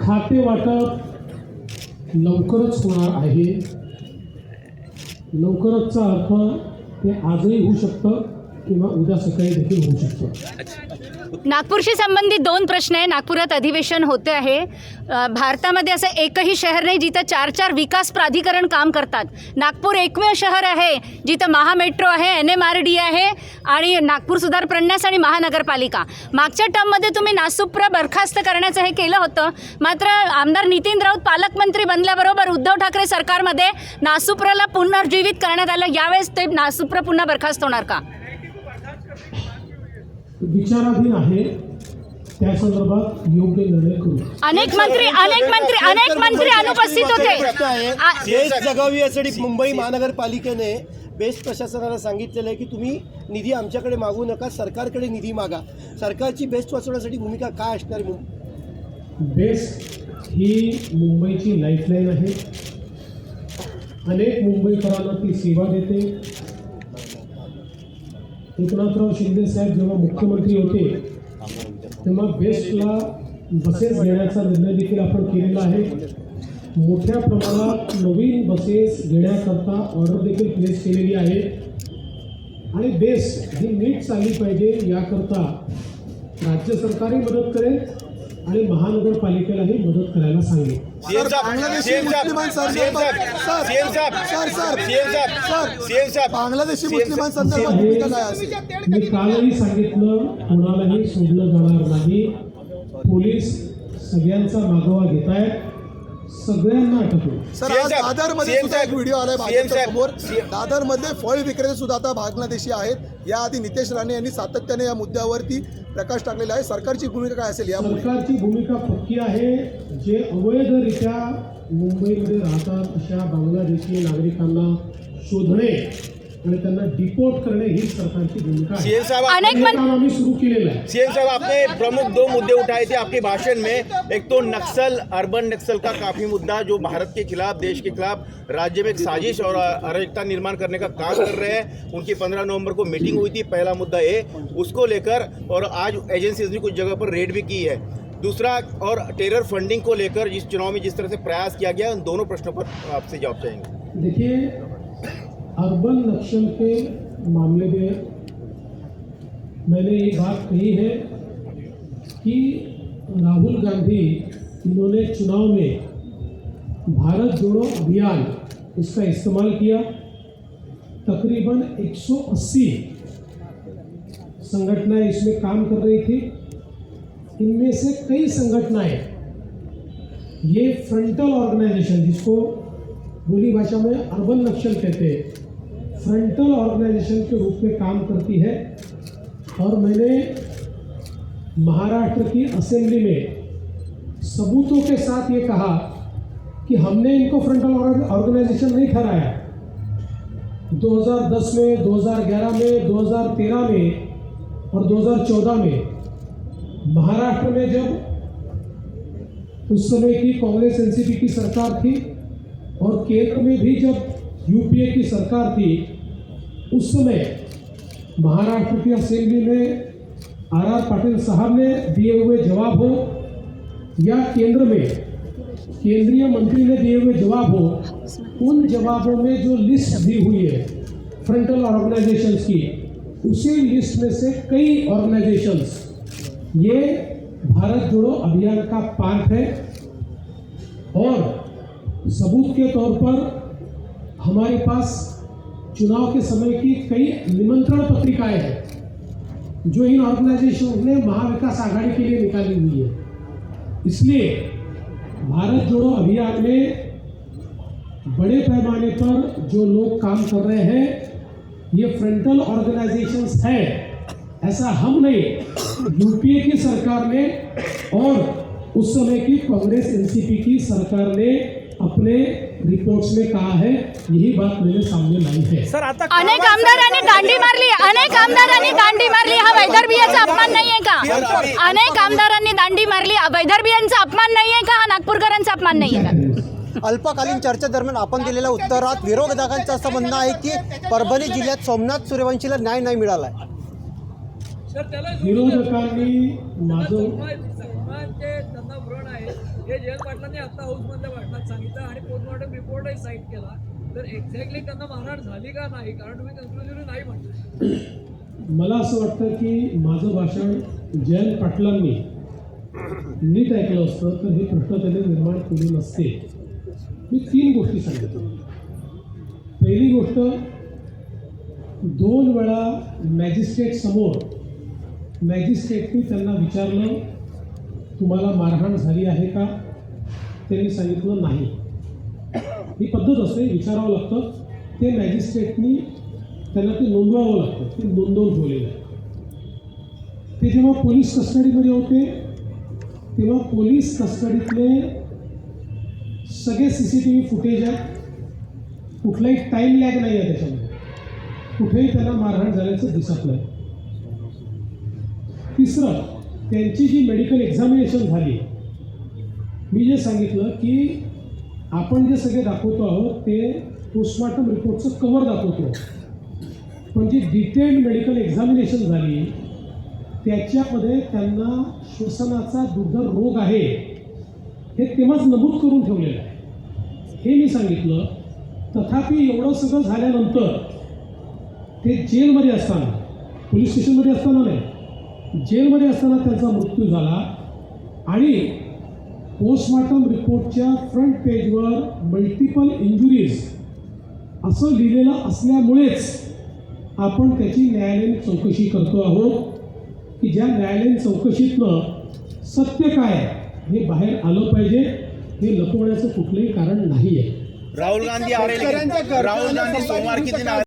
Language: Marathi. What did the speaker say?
खाते वाटप. लवकरच होणार आहे. लवकरचचा अर्थ ते आजही होऊ शकतं. किंवा उद्या सकाळी देखील होऊ शकतो. नागपूरशी संबंधित दोन प्रश्न आहे. नागपुरात अधिवेशन होते आहे. भारतामध्ये असं एकही शहर नाही जिथं चार चार विकास प्राधिकरण काम करतात. नागपूर एकमेव शहर आहे जिथं महामेट्रो आहे एन एम आर डी आहे आणि नागपूर सुधार प्रन्यास आणि महानगरपालिका. मागच्या टर्ममध्ये तुम्ही नासूप्र बरखास्त करण्याचं हे केलं होतं. मात्र आमदार नितीन राऊत पालकमंत्री बनल्याबरोबर उद्धव ठाकरे सरकारमध्ये नासुप्रला पुनर्जीवित करण्यात आलं. यावेळेस ते नासूप्र पुन्हा बरखास्त होणार का? विचाराधीन आहे त्या संदर्भात योग्य निर्णय करू. अनेक मंत्री अनेक मंत्री अनेक मंत्री अनुपस्थित होते. बेस्ट जगावी यासाठी मुंबई महानगरपालिकेने बेस्ट प्रशासनाला सांगितलेलं आहे की तुम्ही निधी आमच्याकडे मागू नका सरकारकडे निधी मागा. सरकारची बेस्ट वाचवण्यासाठी भूमिका काय असणार बेस्ट ही मुंबईची लाईफलाईन आहे. अनेक मुंबईकरांना ती सेवा देते. एकनाथराव शिंदे साहेब जेव्हा मुख्यमंत्री होते तेव्हा बेस्टला बसेस घेण्याचा निर्णय देखील आपण केलेला आहे. मोठ्या प्रमाणात नवीन बसेस घेण्याकरता ऑर्डर देखील प्लेस केलेली आहे. आणि बेस्ट ही नीट चालली पाहिजे याकरता राज्य सरकारही मदत करेल आणि महानगरपालिकेलाही मदत करायला सांगेल. सीएम साहब बांग्लादेशी सीएम साहब हे- असेल मी कालही सांगितलं कोणालाही सोडलं जाणार नाही पोलीस सगळ्यांचा मागोवा घेत आहेत सगळ्यांना सर आज साहेब, सुद्धा एक साहेब, व्हिडिओ आलाय साहेब, मध्ये फळ विक्रेते सुद्धा आता बांगलादेशी आहेत. याआधी नितेश राणे यांनी सातत्याने या मुद्द्यावरती प्रकाश टाकलेला आहे. सरकारची भूमिका काय असेल यामुळे? सरकारची भूमिका पक्की आहे. जे अवैधरित्या मुंबईमध्ये राहतात अशा बांगलादेशी नागरिकांना शोधणे आणि त्यांना डिपोर्ट करणे ही सरकारची भूमिका सीएम साहब अनेक आम्ही सुरू केलेलं आहे. सीएम साहब आपने प्रमुख दो मुद्दे उठाए थे आपके भाषण में। एक तो नक्सल अर्बन नक्सल का काफ़ी मुद्दा जो भारत के खिलाफ देश के खिलाफ राज्य में एक साजिश और अराजकता निर्माण करने का काम कर रहे हैं। उनकी पंद्रह नवंबर को मीटिंग हुई थी पहला मुद्दा ये। उसको लेकर और आज एजेंसीज ने कुछ जगह पर रेड भी की है। दूसरा और टेरर फंडिंग को लेकर जिस चुनाव में जिस तरह से प्रयास किया गया उन दोनों प्रश्नों पर आपसे जवाब चाहेंगे। देखिए अर्बन नक्सल के मामले में मैंने ये बात कही है कि राहुल गांधी इन्होंने चुनाव में भारत जोड़ो अभियान इसका इस्तेमाल किया। तकरीबन 180 संगठनाएँ इसमें काम कर रही थी। इनमें से कई संगठनाएँ ये फ्रंटल ऑर्गेनाइजेशन जिसको बोली भाषा में अर्बन नक्सल कहते हैं फ्रंटल ऑर्गेनाइजेशन के रूप में काम करती है और मैंने महाराष्ट्र की असेंबली में सबूतों के साथ ये कहा कि हमने इनको फ्रंटल ऑर्गेनाइजेशन नहीं ठहराया। 2010 में 2011 में 2013 में और 2014 में महाराष्ट्र में जब उस समय की कांग्रेस एनसीपी की सरकार थी और केंद्र में भी जब यूपीए की सरकार थी उस समय महाराष्ट्र की असेंबली में आर आर पाटिल साहब ने दिए हुए जवाब हो या केंद्र में केंद्रीय मंत्री ने दिए हुए जवाब हो, उन जवाबों में जो लिस्ट दी हुई है फ्रंटल ऑर्गेनाइजेशंस की, उसी लिस्ट में से कई ऑर्गेनाइजेशंस ये भारत जोड़ो अभियान का पार्ट है। और सबूत के तौर पर हमारे पास चुनाव के समय की कई निमंत्रण पत्रिकाएँ हैं, जो इन ऑर्गेनाइजेशन ने महाविकास आघाड़ी के लिए निकाली हुई है। इसलिए भारत जोड़ो अभियान में बड़े पैमाने पर जो लोग काम कर रहे हैं, ये फ्रंटल ऑर्गेनाइजेशंस है। ऐसा हम नहीं यूपीए की सरकार ने और उस समय की कांग्रेस, एनसीपी की सरकार ने अपने रिपोर्ट्स में कहा है यही बात मैंने सामने लाई है। अनेक आमदारांनी दांडी मारली अनेक आमदारांनी दांडी मारली हा वैदर्भियाचा अपमान नाहीये का? अनेक आमदारांनी दांडी मारली वैदर्भियांचा अपमान नाहीये का? हा नागपूरकरांचा अपमान नाहीये क्या का? अल्पकालीन चर्चेदरम्यान आपण दिलेल्या उत्तरात विरोधकांचं असं म्हणणं आहे की परभणी जिल्ह्यात सोमनाथ सूर्यवंशीला न्याय नाही मिळाला आहे विरोधकांनी माझं सन्मानचे त्यांना व्रण आहे हे जयंत पाटलांनी आता हाऊसमधल्या भाषणात सांगितलं आणि पोस्टमॉर्टम रिपोर्टही साईट केला. तर एक्झॅक्टली त्यांना मारहाण झाली का नाही? कारण तुम्ही कन्क्लुजन नाही म्हटलं. मला असं वाटतं की माझं भाषण जयंत पाटलांनी नीट ऐकलं असतं तर हे प्रश्न त्याने निर्माण केले नसते. मी तीन गोष्टी सांगितल्या पहिली गोष्ट दोन वेळा मॅजिस्ट्रेट समोर मॅजिस्ट्रेटनी त्यांना विचारलं तुम्हाला मारहाण झाली आहे का? त्यांनी सांगितलं नाही. ही पद्धत असते विचारावं लागतं. ते मॅजिस्ट्रेटनी त्यांना ते नोंदवावं लागतं. ते नोंदवून ठेवलेलं आहे. ते जेव्हा पोलीस कस्टडीमध्ये होते तेव्हा पोलीस कस्टडीतले सगळे C C T V footage आहेत कुठलाही टाईम लॅग नाही आहे त्याच्यामध्ये. कुठेही त्यांना मारहाण झाल्याचं दिसत नाही. तिसरं त्यांची जी मेडिकल एक्झामिनेशन झाली मी जे सांगितलं की आपण जे सगळे दाखवतो आहोत ते पोस्टमार्टम रिपोर्टचं कवर दाखवतो. पण जी डिटेल्ड मेडिकल एक्झामिनेशन झाली त्याच्यामध्ये त्यांना श्वसनाचा दुर्धर रोग आहे हे तेव्हाच नमूद करून ठेवलेलं आहे. हे मी सांगितलं तथापि एवढं सगळं झाल्यानंतर ते जेलमध्ये असताना पोलीस स्टेशनमध्ये असताना नाही जेलमध्ये असताना त्यांचा मृत्यू झाला. आणि पोस्टमॉर्टम रिपोर्टच्या फ्रंट पेजवर मल्टिपल इंजुरीज असं लिहिलेलं असल्यामुळेच आपण त्याची न्यायालयीन चौकशी करतो आहोत. की ज्या न्यायालयीन चौकशीतनं सत्य काय हे बाहेर आलं पाहिजे हे लपवण्याचं कुठलंही कारण नाही आहे राहुल गांधी आ रहे हैं लेकिन राहुल गांधी सोमवार